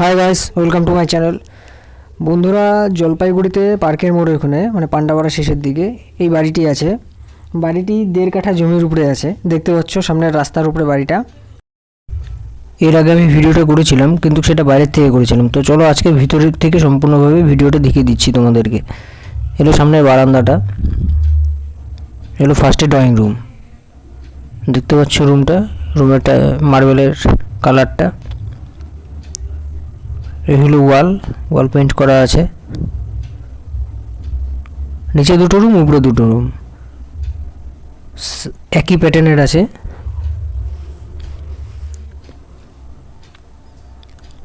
Hi guys welcome to my channel বন্ধুরা, জলপাইগুড়িতে পার্কের মোড়ের ওখানে মানে পান্ডাপাড়া শেষের দিকে, এই বাড়িটি আছে। বাড়িটি দেড় কাঠা জমির উপরে আছে, দেখতে পাচ্ছ সামনের রাস্তার উপরে বাড়িটা। এর আগে আমি ভিডিওটা করেছিলাম, কিন্তু সেটা বাইরের থেকে করেছিলাম। তো চলো আজকে ভিতরের থেকে সম্পূর্ণভাবে ভিডিওটা দেখিয়ে দিচ্ছি তোমাদেরকে। এলো সামনের বারান্দাটা। এলো ফার্স্টে ড্রয়িং রুম দেখতে পাচ্ছ রুমটা রুমেরটা মার্বেলের কালারটা এই হলো ওয়াল ওয়াল পেন্ট করা আছে। নিচে দুটো রুম উপরে দুটো রুম একই প্যাটার্নের আছে।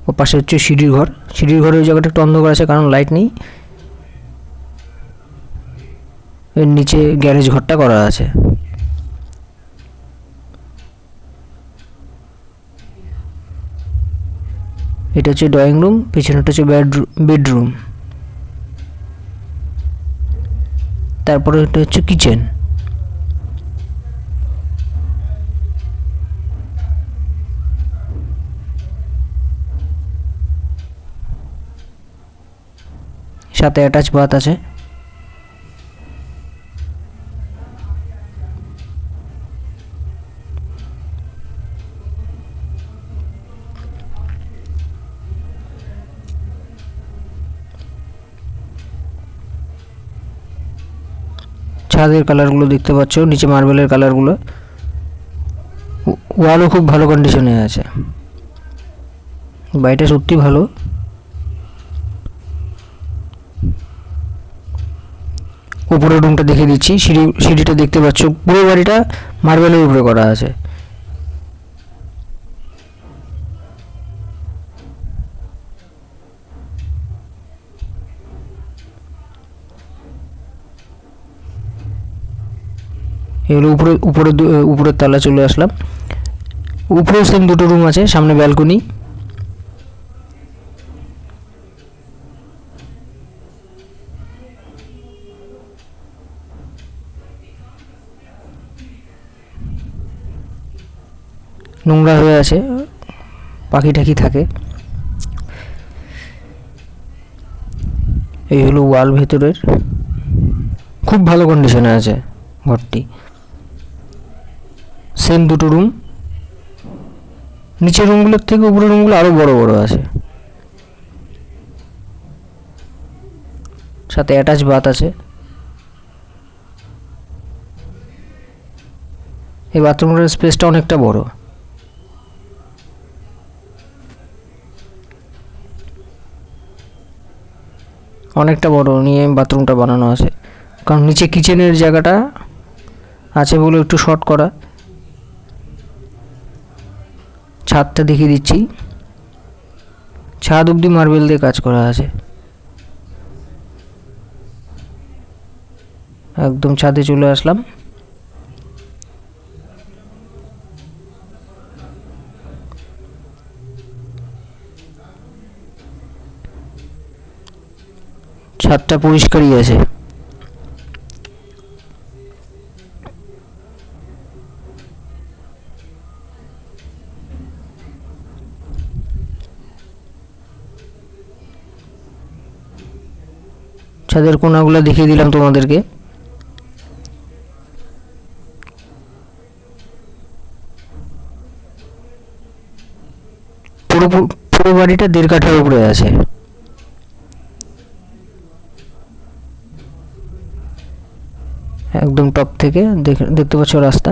ও পাশে হচ্ছে সিঁড়ির ঘর। সিঁড়ির ঘরের ওই জায়গাটা একটু অন্ধকার আছে, কারণ লাইট নেই। এর নিচে গ্যারেজ ঘরটা করা আছে। এটা হচ্ছে ড্রয়িং রুম পিছনেটা হচ্ছে বেডরুম তারপরে এটা হচ্ছে কিচেন সাথে অ্যাটাচ বাথ আছে। ছাদের কালারগুলো দেখতে পাচ্ছ, নিচে মার্বেলের কালারগুলো ওয়ালও খুব ভালো কন্ডিশনে আছে। বাড়িটা সত্যি ভালো। উপরের রুমটা দেখে দিচ্ছি, সিঁড়ি সিঁড়িটা দেখতে পাচ্ছ, পুরো বাড়িটা মার্বেলের উপরে করা আছে। এগুলো উপরে উপরে উপরের তলা চলে আসলাম। উপরেও সেম দুটো রুম আছে, সামনে ব্যালকনি নোংরা হয়ে আছে, পাখি টাখি থাকে। এই হলো ওয়াল ভেতরের। খুব ভালো কন্ডিশনে আছে ঘরটি। সেম দুটো রুম নিচের রুমগুলোর থেকে উপরের রুমগুলো আরও বড় বড় আছে। সাথে অ্যাটাচ বাথ আছে। এই বাথরুমের স্পেসটা অনেকটা বড়। অনেকটা বড়, নিয়ে বাথরুমটা বানানো আছে। কারণ নিচে কিচেনের জায়গাটা আছে বলে একটু শর্ট করা। ছাদটা দেখিয়ে দিচ্ছি। ছাদ অবধি মার্বেল দিয়ে কাজ করা আছে। একদম ছাদে চলে আসলাম। ছাদটা পরিষ্কারই আছে। ছাদের কোনাগুলো দেখিয়ে দিলাম তোমাদেরকে। পুরো পুরো বাড়িটা দেড় কাঠার উপরে আছে। একদম টপ থেকে দেখে, দেখতে পাচ্ছ রাস্তা।